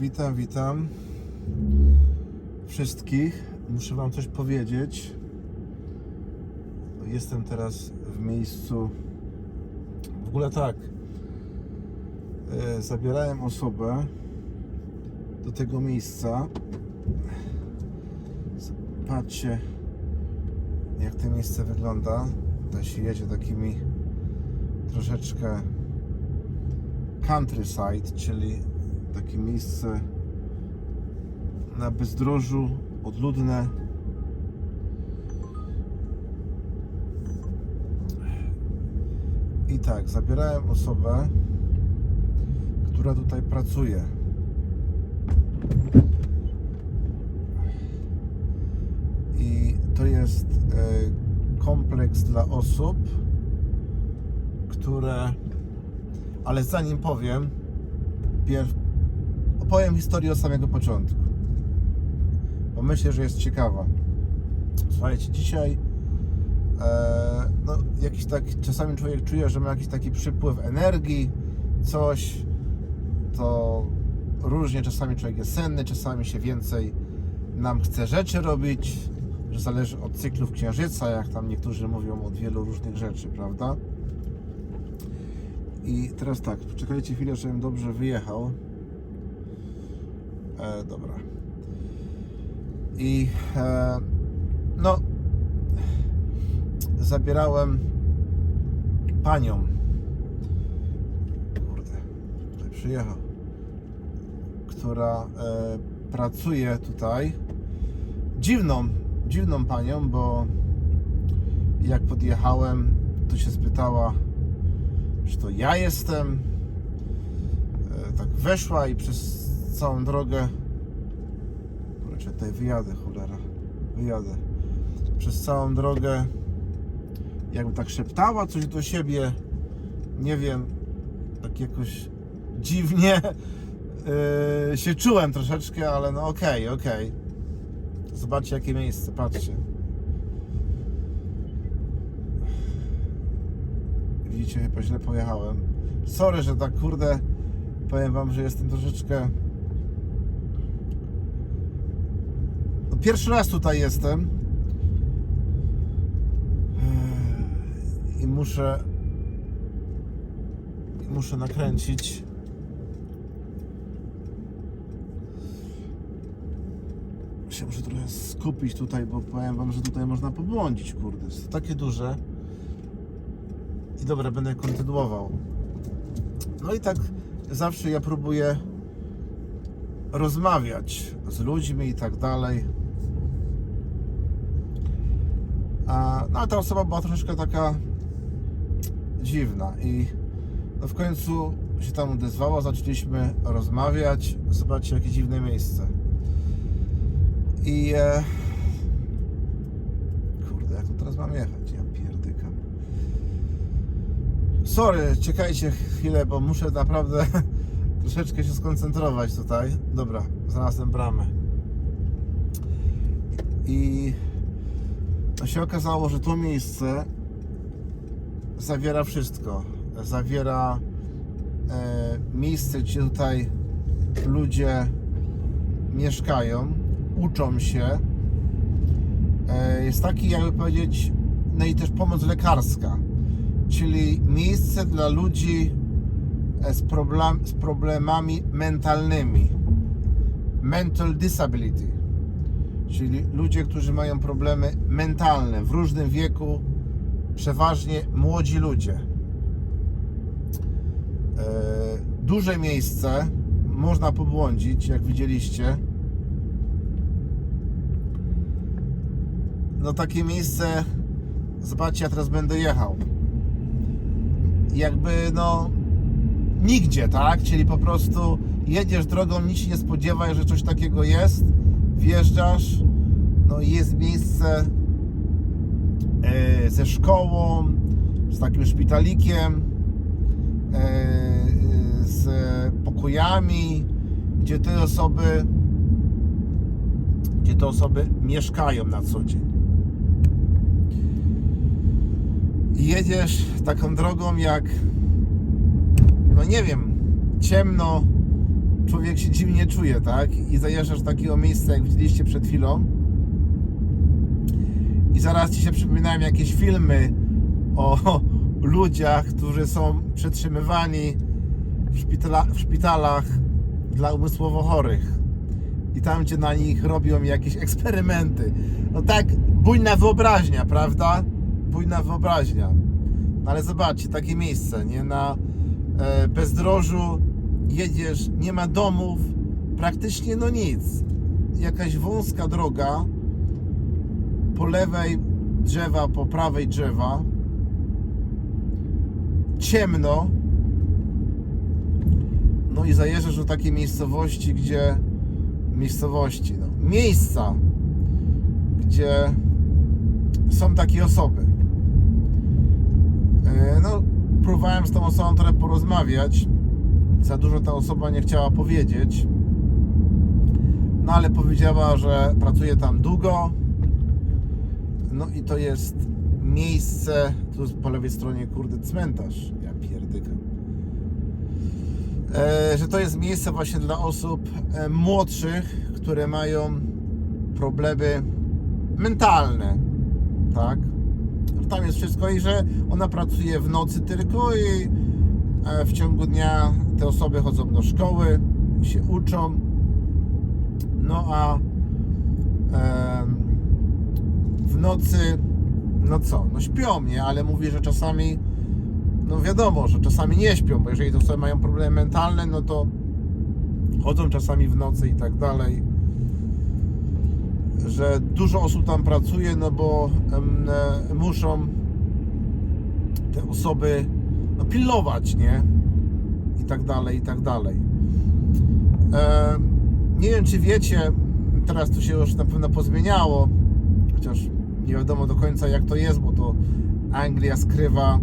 Witam, witam wszystkich. Muszę Wam coś powiedzieć. Jestem teraz w miejscu. W ogóle tak. e, Zabierałem osobę do tego miejsca. Patrzcie, jak to miejsce wygląda. To się jedzie takimi troszeczkę countryside, czyli takie miejsce na bezdrożu, odludne. I tak, zabierałem osobę, która tutaj pracuje. I to jest e, kompleks dla osób, które. Ale zanim powiem, pierw opowiem historię od samego początku. Bo myślę, że jest ciekawa. Słuchajcie, dzisiaj e, no, jakiś tak, czasami człowiek czuje, że ma jakiś taki przypływ energii, coś, to różnie, czasami człowiek jest senny, czasami się więcej nam chce rzeczy robić, że zależy od cyklów księżyca, jak tam niektórzy mówią od wielu różnych rzeczy, prawda? I teraz tak, poczekajcie chwilę, żebym dobrze wyjechał. E, dobra. I e, no, zabierałem panią. Kurde, przyjechał. Która e, pracuje tutaj. Dziwną, dziwną panią, bo jak podjechałem, to się spytała, czy to ja jestem. E, tak weszła i przez całą drogę. Kurczę, tutaj wyjadę, cholera. Wyjadę. Przez całą drogę jakby tak szeptała coś do siebie. Nie wiem, tak jakoś dziwnie yy, się czułem troszeczkę, ale no okej, okej. Zobaczcie jakie miejsce, patrzcie. Widzicie, chyba źle pojechałem. Sorry, że tak kurde, powiem wam, że jestem troszeczkę... pierwszy raz tutaj jestem. Eee, I muszę... Muszę nakręcić. Się muszę trochę skupić tutaj, bo powiem wam, że tutaj można pobłądzić, kurde. Jest to takie duże. I dobra, będę kontynuował. No i tak zawsze ja próbuję rozmawiać z ludźmi i tak dalej. A, no a ta osoba była troszeczkę taka dziwna i no w końcu się tam odezwała, zaczęliśmy rozmawiać. Zobaczcie, jakie dziwne miejsce. I e, kurde, jak tu teraz mam jechać? Ja pierdykam. Sorry, czekajcie chwilę, bo muszę naprawdę troszeczkę się skoncentrować tutaj. Dobra, znalazłem bramę. I no się okazało, że to miejsce zawiera wszystko. Zawiera e, miejsce, gdzie tutaj ludzie mieszkają, uczą się. E, jest taki, jakby powiedzieć, no i też pomoc lekarska czyli miejsce dla ludzi e, z, problem, z problemami mentalnymi. Mental disability. Czyli ludzie, którzy mają problemy mentalne w różnym wieku, przeważnie młodzi ludzie. E, duże miejsce, można pobłądzić, jak widzieliście. No takie miejsce, zobaczcie, ja teraz będę jechał jakby no nigdzie, tak? Czyli po prostu jedziesz drogą, nic się nie spodziewaj, że coś takiego jest, wjeżdżasz, no jest miejsce e, ze szkołą, z takim szpitalikiem, e, z pokojami, gdzie te osoby gdzie te osoby mieszkają na co dzień. Jedziesz taką drogą jak, no nie wiem, ciemno, człowiek się dziwnie czuje, tak? I zajeżdżasz takiego miejsca, jak widzieliście przed chwilą. I zaraz ci się przypominają jakieś filmy o ludziach, którzy są przetrzymywani w, szpitala, w szpitalach dla umysłowo chorych. I tam, gdzie na nich robią jakieś eksperymenty. No tak, bujna wyobraźnia, prawda? Bujna wyobraźnia. No ale zobaczcie, takie miejsce, nie? Na e, bezdrożu jedziesz, nie ma domów, praktycznie no nic. Jakaś wąska droga, po lewej drzewa, po prawej drzewa. Ciemno. No i zajeżdżasz do takiej miejscowości, gdzie miejscowości, no, miejsca, gdzie są takie osoby. E, No, próbowałem z tą osobą trochę porozmawiać. Za dużo ta osoba nie chciała powiedzieć. No ale powiedziała, że pracuje tam długo. No i to jest miejsce, tu po lewej stronie, kurde, cmentarz. Ja pierdykam. E, że to jest miejsce właśnie dla osób e, młodszych, które mają problemy mentalne, tak? Tam jest wszystko i że ona pracuje w nocy tylko i e, w ciągu dnia te osoby chodzą do szkoły, się uczą, no a em, w nocy, no co, no śpią, nie? Ale mówi, że czasami, no wiadomo, że czasami nie śpią, bo jeżeli to osoby mają problemy mentalne, no to chodzą czasami w nocy i tak dalej. Że dużo osób tam pracuje, no bo e, muszą te osoby no, pilnować, nie? I tak dalej, i tak dalej. E, nie wiem, czy wiecie, teraz to się już na pewno pozmieniało, chociaż nie wiadomo do końca jak to jest, bo to Anglia skrywa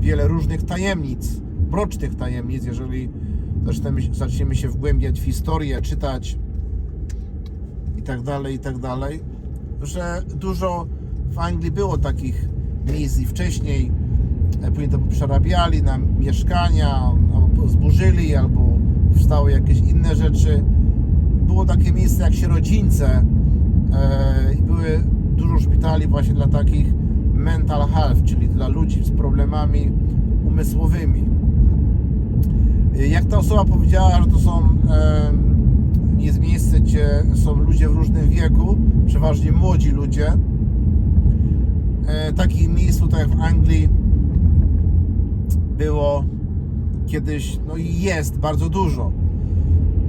wiele różnych tajemnic, mrocznych tajemnic, jeżeli zaczniemy, zaczniemy się wgłębiać w historię, czytać i tak dalej, i tak dalej, że dużo w Anglii było takich miejsc i wcześniej, e, później to przerabiali na mieszkania, albo zburzyli, albo powstały jakieś inne rzeczy. Było takie miejsce jak Sierodzińce szpitali właśnie dla takich mental health, czyli dla ludzi z problemami umysłowymi. Jak ta osoba powiedziała, że to są e, gdzie są ludzie w różnym wieku, przeważnie młodzi ludzie. E, takich miejsc tutaj w Anglii było kiedyś, no i jest bardzo dużo.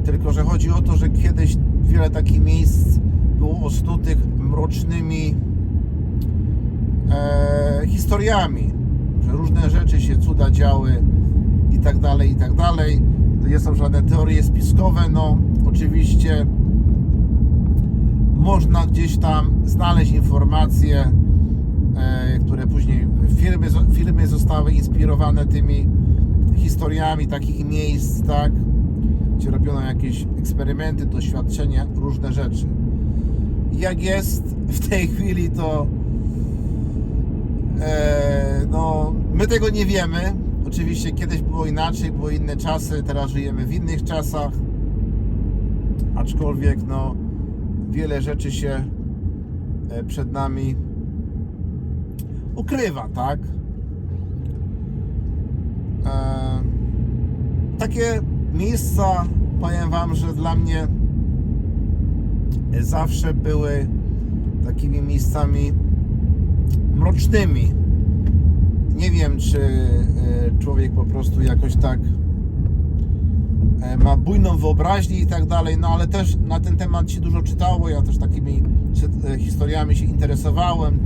Tylko, że chodzi o to, że kiedyś wiele takich miejsc było osnutych mrocznymi e, historiami, że różne rzeczy się cuda działy i tak dalej, i tak dalej. To nie są żadne teorie spiskowe, no oczywiście można gdzieś tam znaleźć informacje, e, które później firmy, firmy zostały inspirowane tymi historiami takich miejsc, tak? Gdzie robiono jakieś eksperymenty, doświadczenia, różne rzeczy. Jak jest w tej chwili, to no, my tego nie wiemy. Oczywiście kiedyś było inaczej, były inne czasy, teraz żyjemy w innych czasach. Aczkolwiek no, wiele rzeczy się e, przed nami ukrywa, tak? E, takie miejsca, powiem Wam, że dla mnie zawsze były takimi miejscami mrocznymi. Nie wiem, czy e, człowiek po prostu jakoś tak e, ma bujną wyobraźnię i tak dalej, no ale też na ten temat się dużo czytało, ja też takimi e, historiami się interesowałem,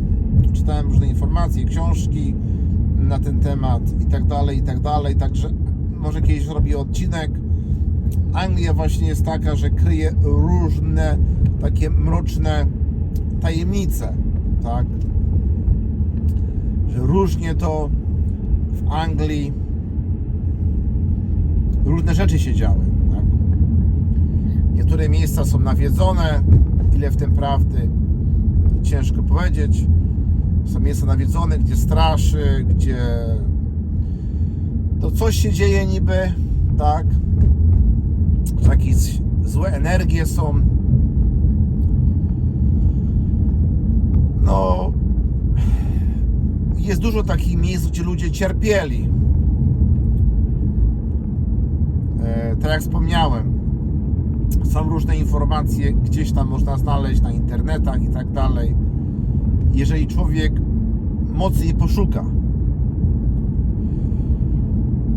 czytałem różne informacje, książki na ten temat i tak dalej, i tak dalej, także może kiedyś zrobię odcinek. Anglia właśnie jest taka, że kryje różne takie mroczne tajemnice, tak? Różnie to w Anglii różne rzeczy się działy, tak? Niektóre miejsca są nawiedzone, ile w tym prawdy ciężko powiedzieć. Są miejsca nawiedzone, gdzie straszy, gdzie to coś się dzieje niby, tak? jakieś złe energie są. No, jest dużo takich miejsc, gdzie ludzie cierpieli. E, tak jak wspomniałem, są różne informacje, gdzieś tam można znaleźć na internetach i tak dalej. Jeżeli człowiek mocniej poszuka,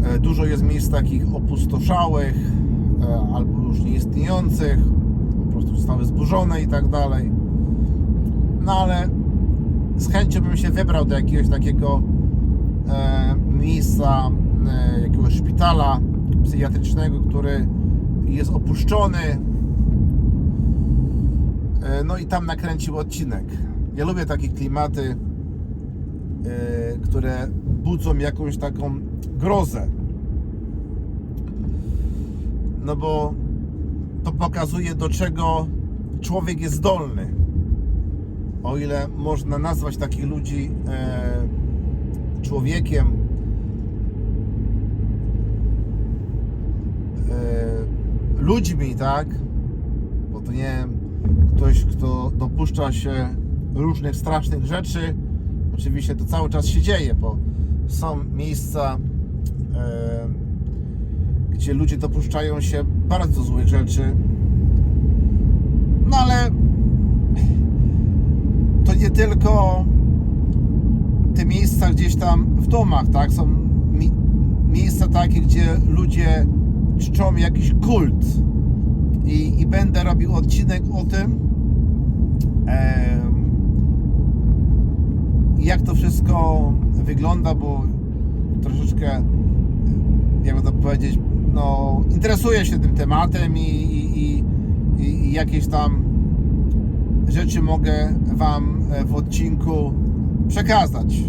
E, Dużo jest miejsc takich opustoszałych e, albo już nieistniejących, po prostu zostały zburzone i tak dalej. No ale z chęcią bym się wybrał do jakiegoś takiego e, miejsca, e, jakiegoś szpitala psychiatrycznego, który jest opuszczony. E, no i tam nakręcił odcinek. Ja lubię takie klimaty, które budzą jakąś taką grozę. No bo to pokazuje, do czego człowiek jest zdolny. O ile można nazwać takich ludzi e, człowiekiem, e, ludźmi, tak? Bo to nie ktoś, kto dopuszcza się różnych strasznych rzeczy. Oczywiście to cały czas się dzieje, bo są miejsca, e, gdzie ludzie dopuszczają się bardzo złych rzeczy. No ale tylko te miejsca gdzieś tam w domach, tak? Są mi miejsca takie, gdzie ludzie czczą jakiś kult. I, i będę robił odcinek o tym, em, jak to wszystko wygląda, bo troszeczkę, jakby to powiedzieć, no, interesuję się tym tematem i, i, i, i jakieś tam rzeczy mogę Wam e, w odcinku przekazać.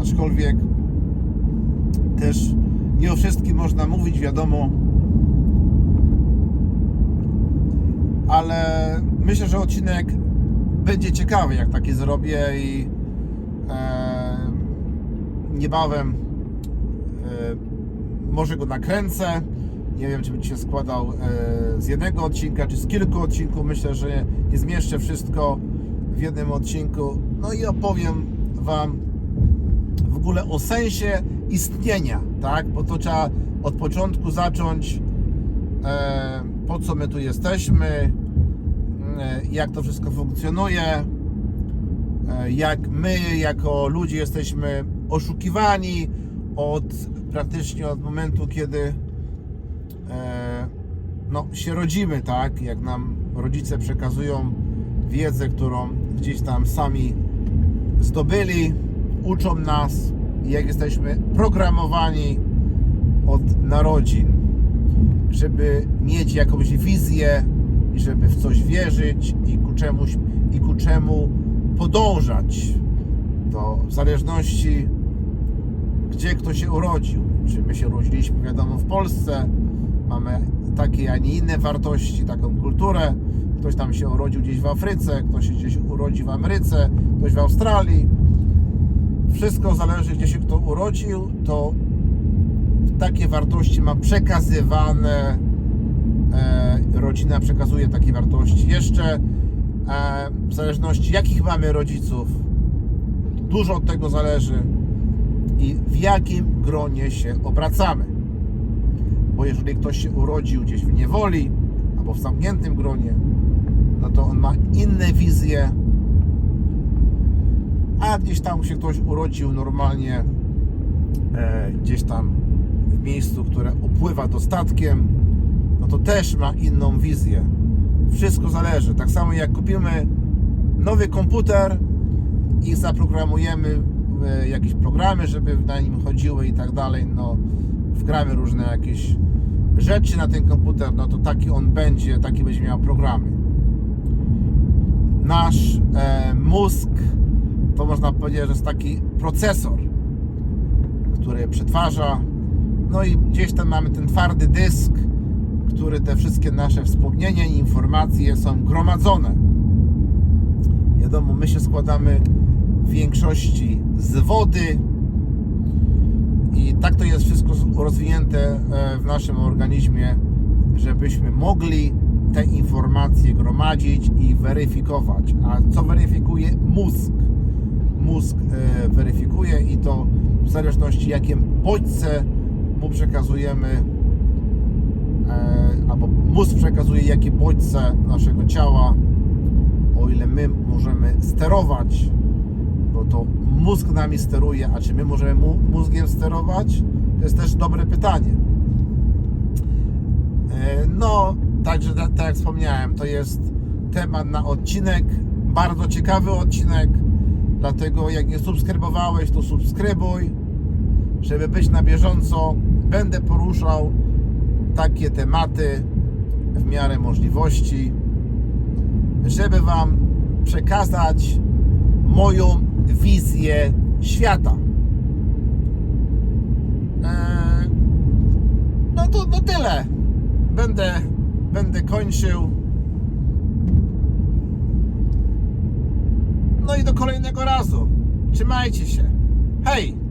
Aczkolwiek też nie o wszystkim można mówić, wiadomo. Ale myślę, że odcinek będzie ciekawy, jak taki zrobię i e, niebawem e, może go nakręcę. Nie wiem, czy będzie się składał e, z jednego odcinka, czy z kilku odcinków. Myślę, że nie zmieszczę wszystko w jednym odcinku. No i opowiem Wam w ogóle o sensie istnienia, tak? Bo to trzeba od początku zacząć, e, po co my tu jesteśmy, e, jak to wszystko funkcjonuje, jak my jako ludzie jesteśmy oszukiwani od praktycznie od momentu, kiedy no, się rodzimy, tak? Jak nam rodzice przekazują wiedzę, którą gdzieś tam sami zdobyli, uczą nas, jak jesteśmy programowani od narodzin, żeby mieć jakąś wizję i żeby w coś wierzyć i ku czemuś i ku czemu podążać. To w zależności gdzie kto się urodził. Czy my się urodziliśmy, wiadomo, w Polsce, mamy takie, a nie inne wartości, taką kulturę. Ktoś tam się urodził gdzieś w Afryce, ktoś się gdzieś urodzi w Ameryce, ktoś w Australii. Wszystko zależy, gdzie się kto urodził, to takie wartości ma przekazywane. E, rodzina przekazuje takie wartości. Jeszcze e, w zależności jakich mamy rodziców, dużo od tego zależy i w jakim gronie się obracamy. Bo jeżeli ktoś się urodził gdzieś w niewoli albo w zamkniętym gronie, no to on ma inne wizje. A gdzieś tam się ktoś urodził normalnie, e, gdzieś tam w miejscu, które opływa dostatkiem, no to też ma inną wizję. Wszystko zależy. Tak samo jak kupimy nowy komputer i zaprogramujemy e, jakieś programy, żeby na nim chodziły i tak dalej, no wgramy różne jakieś rzeczy na ten komputer, no to taki on będzie, taki będzie miał programy. Nasz e, mózg to można powiedzieć, że jest taki procesor, który przetwarza, no i gdzieś tam mamy ten twardy dysk, który te wszystkie nasze wspomnienia i informacje są gromadzone. Wiadomo, my się składamy w większości z wody tak to jest wszystko rozwinięte e, w naszym organizmie, żebyśmy mogli te informacje gromadzić i weryfikować. A co weryfikuje mózg? Mózg e, weryfikuje i to w zależności jakie bodźce mu przekazujemy, e, albo mózg przekazuje jakie bodźce naszego ciała, o ile my możemy sterować, bo to mózg nami steruje, a czy my możemy mózgiem sterować? To jest też dobre pytanie. E, No, także ta- tak jak wspomniałem, to jest temat na odcinek, bardzo ciekawy odcinek, dlatego jak nie subskrybowałeś, to subskrybuj, żeby być na bieżąco. Będę poruszał takie tematy w miarę możliwości, żeby Wam przekazać moją wizję świata. Eee, no to no tyle. Będę, będę kończył. No i do kolejnego razu. Trzymajcie się. Hej!